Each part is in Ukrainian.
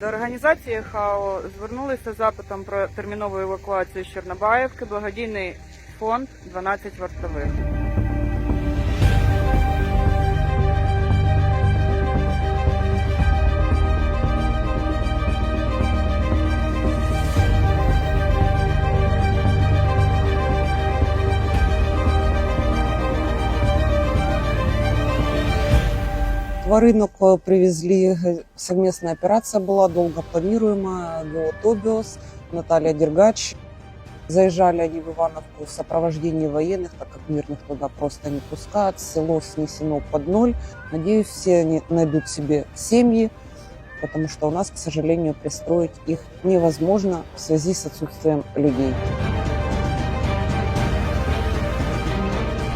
До організації ХАО звернулися запитом про термінову евакуацію з Чорнобаївки благодійний фонд 12 вартових. Тваринок э, привезли, совместная операция была, долго планируемая, ГО «Тобиос», Наталья Дергач. Заезжали они в Ивановку в сопровождении военных, так как мирных туда просто не пускают. Село снесено под ноль. Надеюсь, все они найдут себе семьи, потому что у нас, к сожалению, пристроить их невозможно в связи с отсутствием людей.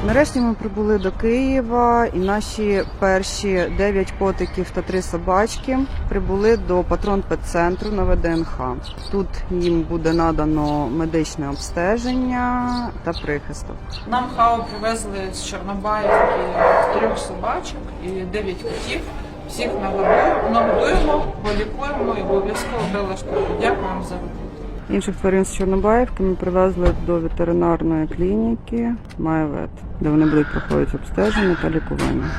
Нарешті ми прибули до Києва, і наші перші 9 котиків та 3 собачки прибули до патрон центру на ВДНХ. Тут їм буде надано медичне обстеження та прихисток. Нам ХАО привезли з Чорнобаївки трьох собачок і дев'ять котів. Всіх нагодуємо, нагодуємо, полікуємо і обов'язково прилаштуємо. Дякую вам за роботу. Інших тварин з Чорнобаївки ми привезли до ветеринарної клініки Майвет, де вони будуть проходити обстеження та лікування.